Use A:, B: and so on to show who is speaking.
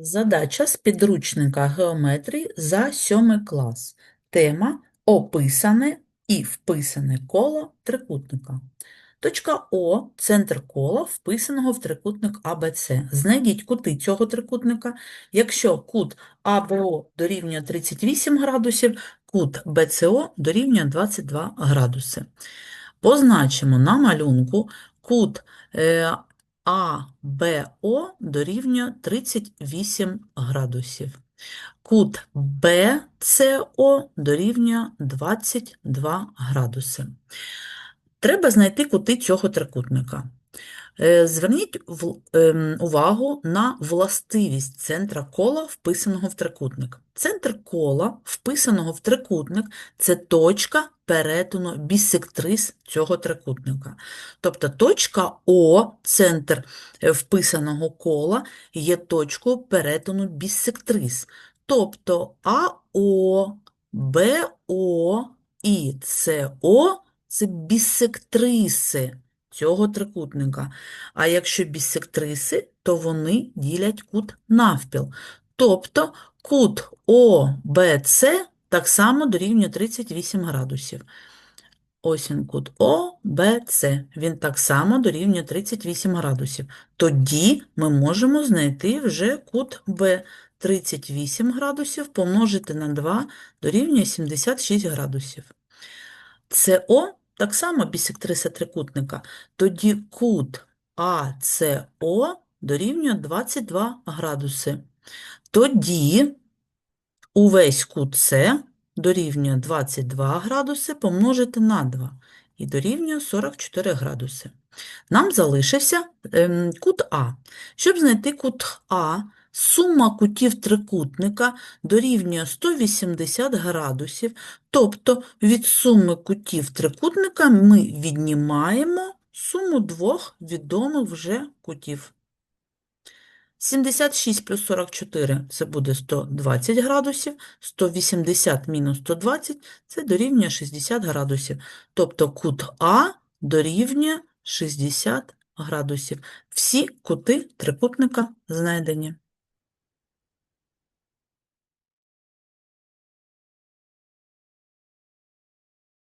A: Задача з підручника геометрії за 7 клас. Тема описане і вписане коло трикутника. Точка О – центр кола, вписаного в трикутник АБЦ. Знайдіть кути цього трикутника. Якщо кут АБО дорівнює 38 градусів, кут БЦО дорівнює 22 градуси. Позначимо на малюнку кут е, АБО дорівнює 38 градусів. Кут БЦО дорівнює 22 градуси. Треба знайти кути цього трикутника. Е, Зверніть ем, увагу на властивість центра кола, вписаного в трикутник. Центр кола, вписаного в трикутник, це точка перетину бісектрис цього трикутника. Тобто точка О, центр е, вписаного кола, є точкою перетину бісектрис. Тобто АО, БО і СО – це бісектриси цього трикутника. А якщо бісектриси, то вони ділять кут навпіл. Тобто кут ОБЦ так само дорівнює 38 градусів. Ось він кут ОБЦ. Він так само дорівнює 38 градусів. Тоді ми можемо знайти вже кут Б. 38 градусів помножити на 2 дорівнює 76 градусів. СО так само бісектриса трикутника. Тоді кут АСО дорівнює 22 градуси. Тоді увесь кут С дорівнює 22 градуси помножити на 2 і дорівнює 44 градуси. Нам залишився ем, кут А. Щоб знайти кут А, сума кутів трикутника дорівнює 180 градусів, тобто від суми кутів трикутника ми віднімаємо суму двох відомих вже кутів. 76 плюс 44 – це буде 120 градусів, 180 мінус 120 – це дорівнює 60 градусів. Тобто кут А дорівнює 60 градусів. Всі кути трикутника знайдені.